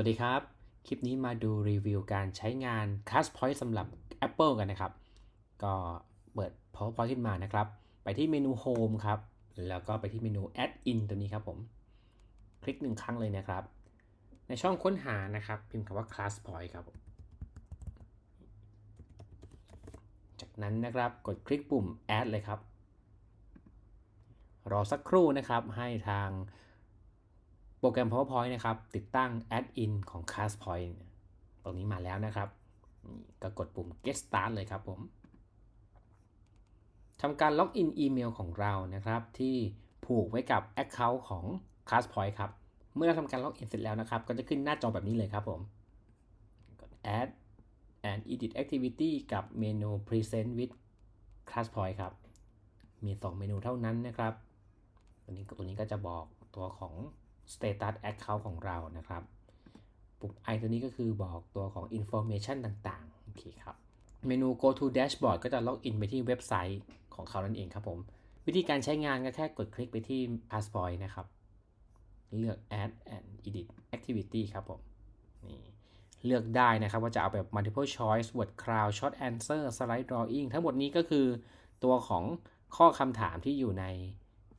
วัสดีครับ คลิปนี้มาดูรีวิวการใช้งาน ClassPoint สำหรับ Apple กันนะครับ ก็เปิด PowerPoint ขึ้นมานะครับ ไปที่เมนู Home ครับ แล้วก็ไปที่เมนู Add in ตัวนี้ครับผม คลิกหนึ่งครั้งเลยนะครับ ในช่องค้นหานะครับ พิมพ์คำว่า ClassPoint ครับ จากนั้นนะครับกดคลิกปุ่ม Add เลยครับ รอสักครู่นะครับให้ทาง โปรแกรม PowerPoint นะครับ ติดตั้ง Add-in ของ ClassPoint ตรงนี้มาแล้วนะครับนี่ก็กดปุ่ม Get Start เลยครับผมทำการล็อกอินอีเมลของเรานะครับ ที่ผูกไว้กับ Account ของ ClassPoint ครับ เมื่อเราทำการล็อกอินเสร็จแล้วนะครับ ก็จะขึ้นหน้าจอแบบนี้เลยครับผม Add and Edit Activity กับเมนู Present with ClassPoint ครับ มี 2 เมนูเท่านั้นนะครับ ตัวนี้ตัวนี้ก็จะบอกตัวของ status account ของเรานะครับ ปุ่ม i ตัวนี้ก็คือบอกตัวของ information ต่างๆ โอเคครับ เมนู go to dashboard ก็จะล็อกอินไปที่เว็บไซต์ของเขานั่นเองครับผม วิธีการใช้งานก็แค่กดคลิกไปที่ passport นะครับ เลือก add and edit activity ครับผม นี่เลือกได้นะครับว่าจะเอาแบบ multiple choice word cloud short answer slide drawing ทั้งหมดนี้ก็คือตัวของข้อคำถามที่อยู่ใน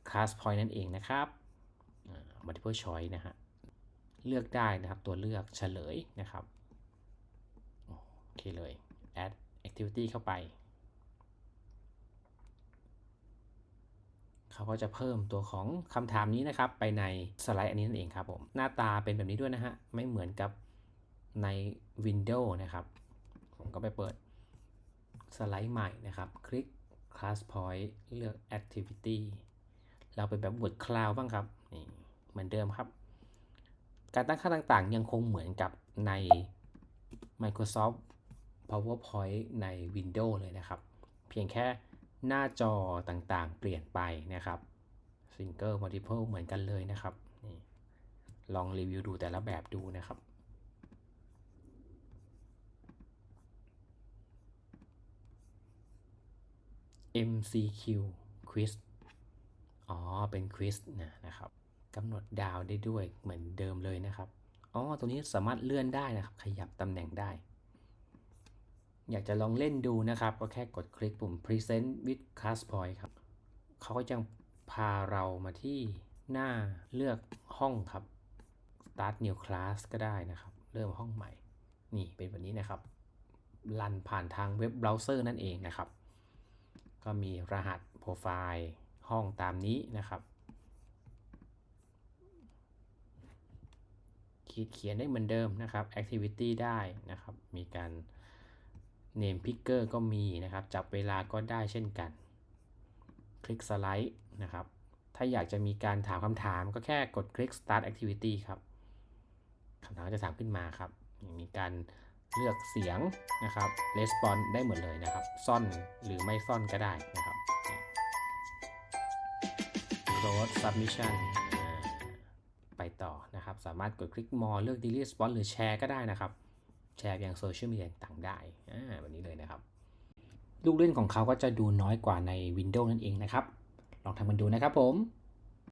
class point นั่นเองนะครับ multiple choice นะฮะ เลือกได้นะครับตัวเลือกเฉลยนะครับ โอเคเลย add activity เข้าไป เขาก็จะเพิ่มตัวของคำถามนี้นะครับ ไปในสไลด์อันนี้นั่นเองครับผม หน้าตาเป็นแบบนี้ด้วยนะฮะ ไม่เหมือนกับใน Windows นะครับ ผมก็ไปเปิดสไลด์ใหม่นะครับ คลิก class point เลือก activity เราเป็นแบบ word cloud บ้างครับ นี่ เหมือนเดิมครับ การตั้งค่าต่างๆ ยังคงเหมือนกับใน Microsoft PowerPoint ใน Windows เลยนะครับ เพียงแค่หน้าจอต่างๆ เปลี่ยนไปนะครับ Single Multiple เหมือนกันเลยนะครับนี่ลองรีวิวดูแต่ละแบบดูนะครับ MCQ Quiz อ๋อ เป็นควิสนะนะครับ กำหนดดาวได้ด้วยเหมือนเดิมเลยนะครับ อ๋อ ตัวนี้สามารถเลื่อนได้นะครับ ขยับตำแหน่งได้ อยากจะลองเล่นดูนะครับ ก็แค่กดคลิกปุ่ม Present with Class Point ครับ เขาก็จะพาเรามาที่หน้าเลือกห้องครับ Start New Class ก็ได้นะครับ เริ่มห้องใหม่ นี่เป็นแบบนี้นะครับรันผ่านทางเว็บเบราว์เซอร์นั่นเองนะครับ ก็มีรหัสโปรไฟล์ห้องตามนี้นะครับ ขีดเขียนได้เหมือนเดิมนะครับ activity ได้นะครับ มีการ name picker ก็มีนะครับ จับเวลาก็ได้เช่นกัน คลิกสไลด์นะครับ ถ้าอยากจะมีการถามคำถามก็แค่กดคลิก start activity ครับคำถามจะถามขึ้นมาครับ มีการเลือกเสียงนะครับ response ได้หมดเลยนะครับ ซ่อนหรือไม่ซ่อนก็ได้นะครับ close submission ไปต่อนะครับ สามารถกดคลิก more เลือก delete spot หรือแชร์ก็ได้นะครับ แชร์ยังโซเชียลมีเดียต่างได้แบบนี้เลยนะครับ ลูกเล่นของเขาก็จะดูน้อยกว่าใน Windows นั่นเองนะครับ ลองทำกันดูนะครับผม